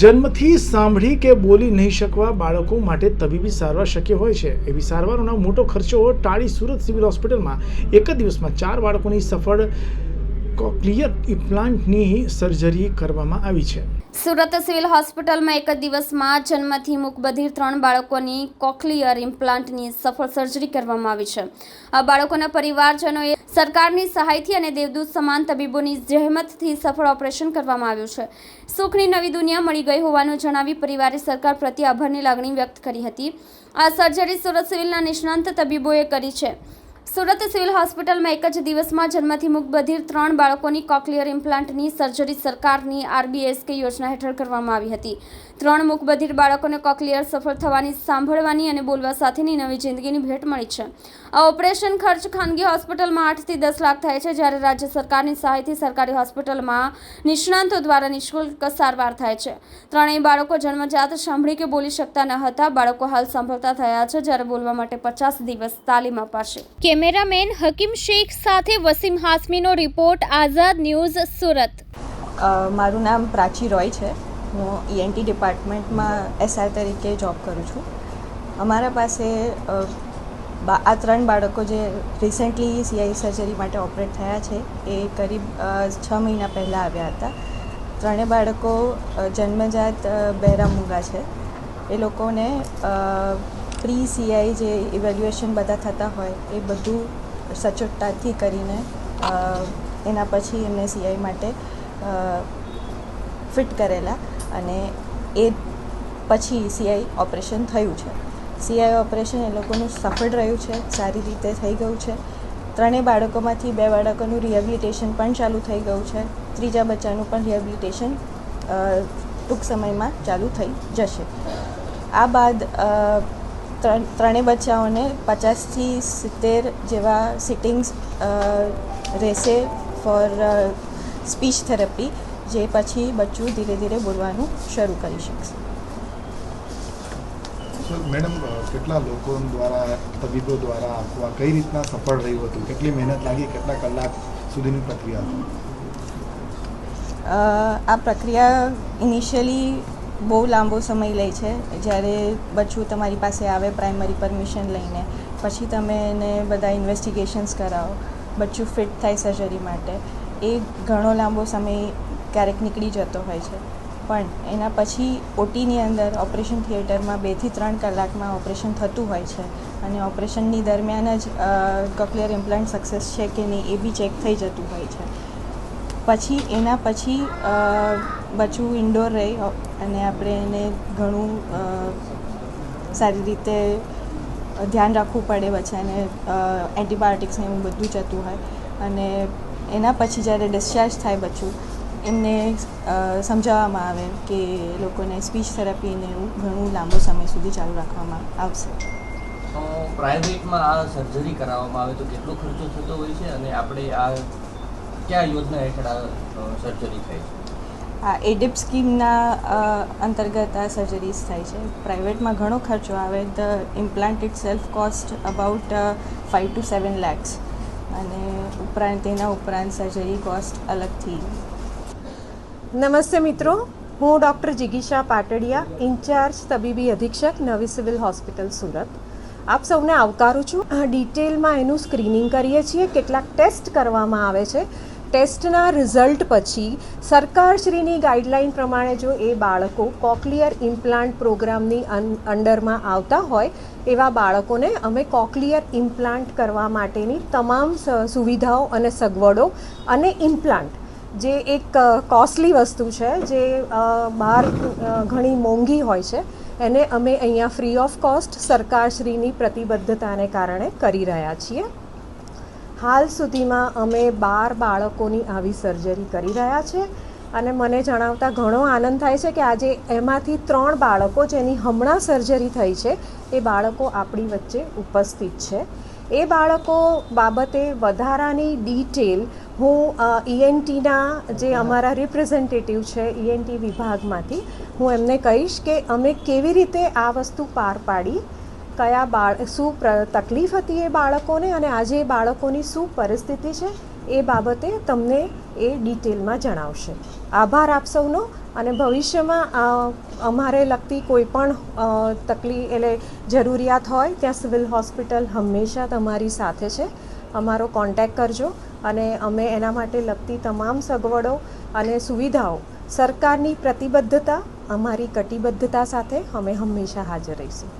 જન્મથી સાંભળી કે બોલી નહીં શકવા બાળકો માટે તબીબી સારવાર શક્ય હોય છે. એવી સારવારોનો મોટો ખર્ચો ટાળી સુરત સિવિલ હોસ્પિટલમાં એક જ દિવસમાં ચાર બાળકોની સફળ કોક્લિયર ઇમ્પ્લાન્ટની સર્જરી કરવામાં આવી છે. સુરત સિવિલ હોસ્પિટલમાં એક જ દિવસમાં જન્મથી મૂકબધિર ત્રણ બાળકોની કોક્લિયર ઇમ્પ્લાન્ટની સફળ સર્જરી કરવામાં આવી છે. આ બાળકોના પરિવારજનોએ સરકારની સહાયથી અને દેવદૂત સમાન તબીબોની જહેમતથી સફળ ઓપરેશન કરવામાં આવ્યું છે. સુખની નવી દુનિયા મળી ગઈ હોવાનું જણાવી પરિવારે સરકાર પ્રત્યે આભારની લાગણી વ્યક્ત કરી હતી. આ સર્જરી સુરત સિવિલના નિષ્ણાંત તબીબોએ કરી છે. સુરત સિવિલ હોસ્પિટલમાં એક જ દિવસમાં જન્મથી મૂકબધિર ત્રણ બાળકોની કોક્લિયર ઇમ્પ્લાન્ટની સર્જરી સરકારની આરબીએસકે યોજના હેઠળ કરવામાં આવી હતી. ત્રણ મૂકબધિર બાળકોને કોક્લિયર સફળ થવાની, સાંભળવાની અને બોલવા સાથેની નવી જિંદગીની ભેટ મળી છે. આ ઓપરેશન ખર્ચ ખાનગી હોસ્પિટલમાં આઠથી દસ લાખ થાય છે, જ્યારે રાજ્ય સરકારની સહાયથી સરકારી હોસ્પિટલમાં નિષ્ણાંતો દ્વારા નિઃશુલ્ક સારવાર થાય છે. ત્રણેય બાળકો જન્મજાત, સાંભળી કે બોલી શકતા ન હતા. બાળકો હાલ સાંભળતા થયા છે, જ્યારે બોલવા માટે પચાસ દિવસ તાલીમ અપાશે. કેમેરામેન હકીમ શેખ સાથે વસીમ હાસમીનો રિપોર્ટ, આઝાદ ન્યૂઝ, સુરત. મારું નામ પ્રાચી રોય છે. હું ઈએનટી ડિપાર્ટમેન્ટમાં એસઆર તરીકે જોબ કરું છું. અમારા પાસે આ ત્રણ બાળકો જે રિસેન્ટલી સીઆઈ સર્જરી માટે ઓપરેટ થયા છે, એ કરીબ છ મહિના પહેલાં આવ્યા હતા. ત્રણેય બાળકો જન્મજાત બહેરા મૂંગા છે. એ લોકોને પ્રી સીઆઈ જે ઇવેલ્યુએશન બધા થતા હોય, એ બધું સચોટતાથી કરીને એના પછી એમને સીઆઈ માટે ફિટ કરેલા અને એ પછી સીઆઈ ઓપરેશન થયું છે. સીઆઈ ઓપરેશન એ લોકોનું સફળ રહ્યું છે, સારી રીતે થઈ ગયું છે. ત્રણેય બાળકોમાંથી બે બાળકોનું રિહેબિલિટેશન પણ ચાલુ થઈ ગયું છે. ત્રીજા બચ્ચાનું પણ રિહેબિલિટેશન ટૂંક સમયમાં ચાલુ થઈ જશે. આ બાદ ત્રણેય બચ્ચાઓને પચાસથી સિત્તેર જેવા સિટિંગ્સ રહેશે ફોર સ્પીચ થેરપી જે પછી બચ્ચું ધીરે ધીરે બોલવાનું શરૂ કરી શકશે. મેડમ કેટલા લોકો દ્વારા તબીબો દ્વારા આપવા કઈ રીતના સફળ રહ્યું હતું? કેટલી મહેનત લાગી? કેટલા કલાક સુધીની પ્રક્રિયા આ પ્રક્રિયા ઇનિશિયલી બહુ લાંબો સમય લે છે. જ્યારે બચ્ચું તમારી પાસે આવે પ્રાઇમરી પરમિશન લઈને, પછી તમે એને બધા ઇન્વેસ્ટિગેશન્સ કરાવો, બચ્ચું ફિટ થાય સર્જરી માટે. એ ઘણો લાંબો સમય ક્યારેક નીકળી જતો હોય છે. પણ એના પછી ઓટીની અંદર ઓપરેશન થિયેટરમાં બેથી ત્રણ કલાકમાં ઓપરેશન થતું હોય છે. અને ઓપરેશનની દરમિયાન જ કોક્લિયર ઇમ્પ્લાન્ટ સક્સેસ છે કે નહીં એ બી ચેક થઈ જતું હોય છે. પછી એના પછી બચ્ચું ઇન્ડોર રહી અને આપણે એને ઘણું સારી રીતે ધ્યાન રાખવું પડે બચ્ચાને એન્ટીબાયોટિક્સ ને એવું બધું જતું હોય. અને એના પછી જ્યારે ડિસ્ચાર્જ થાય બચ્ચું એમને સમજાવવામાં આવે કે લોકોને સ્પીચ થેરાપીને એવું ઘણું લાંબો સમય સુધી ચાલુ રાખવામાં આવશે. પ્રાઇવેટમાં આ સર્જરી કરાવવામાં આવે તો કેટલો ખર્ચો થતો હોય છે? અને આપણે આ, કયા યોજના હેઠળ સર્જરી થાય છે? આ એડિપ સ્કીમના અંતર્ગત આ સર્જરીઝ થાય છે. પ્રાઇવેટમાં ઘણો ખર્ચો આવે. The implant itself cost about five to seven lakhs અને ઉપરાંત, તેના ઉપરાંત સર્જરી કોસ્ટ અલગથી. નમસ્તે મિત્રો. હું ડૉક્ટર જિગીશા પાટડિયા, ઇન્ચાર્જ તબીબી અધિક્ષક, નવી સિવિલ હોસ્પિટલ સુરત. આપ સૌને આવકારું છું. ડિટેલમાં એનું સ્ક્રીનિંગ કરીએ છીએ. કેટલાક ટેસ્ટ કરવામાં આવે છે. ટેસ્ટના રિઝલ્ટ પછી સરકારશ્રીની ગાઈડલાઈન પ્રમાણે જો એ બાળકો કોકલિયર ઇમ્પ્લાન્ટ પ્રોગ્રામની અંડરમાં આવતા હોય, એવા બાળકોને અમે કોકલિયર ઇમ્પ્લાન્ટ કરવા માટેની તમામ સુવિધાઓ અને સગવડો અને ઇમ્પ્લાન્ટ, જે એક કોસ્ટલી વસ્તુ છે, જે બહાર ઘણી મોંઘી હોય છે, એને અમે અહીંયા ફ્રી ઓફ કોસ્ટ સરકારશ્રીની પ્રતિબદ્ધતાને કારણે કરી રહ્યા છીએ. હાલ સુધીમાં અમે બાર બાળકોની આવી સર્જરી કરી રહ્યા છે અને મને જણાવતા ઘણો આનંદ થાય છે કે આજે એમાંથી ત્રણ બાળકો જેની હમણાં સર્જરી થઈ છે, એ બાળકો આપણી વચ્ચે ઉપસ્થિત છે. એ બાળકો બાબતે વધારાની ડિટેલ હું ઈએનટીના જે અમારા રિપ્રેઝેન્ટેટિવ છે ઈએનટી વિભાગમાંથી હું એમને કહીશ કે અમે કેવી રીતે આ વસ્તુ પાર પાડી કયા બાળ, શું તકલીફ હતી એ બાળકોને અને આજે એ બાળકોની શું પરિસ્થિતિ છે એ બાબતે તમને એ ડિટેલમાં જણાવશે. આભાર આપ સૌનો અને ભવિષ્યમાં અમારે લગતી કોઈ પણ તકલીફ એટલે જરૂરિયાત હોય ત્યાં સિવિલ હોસ્પિટલ હંમેશા તમારી સાથે છે. અમારો કોન્ટેક્ટ કરજો અને અમે એના માટે લગતી તમામ સગવડો અને સુવિધાઓ, સરકારની પ્રતિબદ્ધતા, અમારી કટિબદ્ધતા સાથે અમે હંમેશા હાજર રહીશું.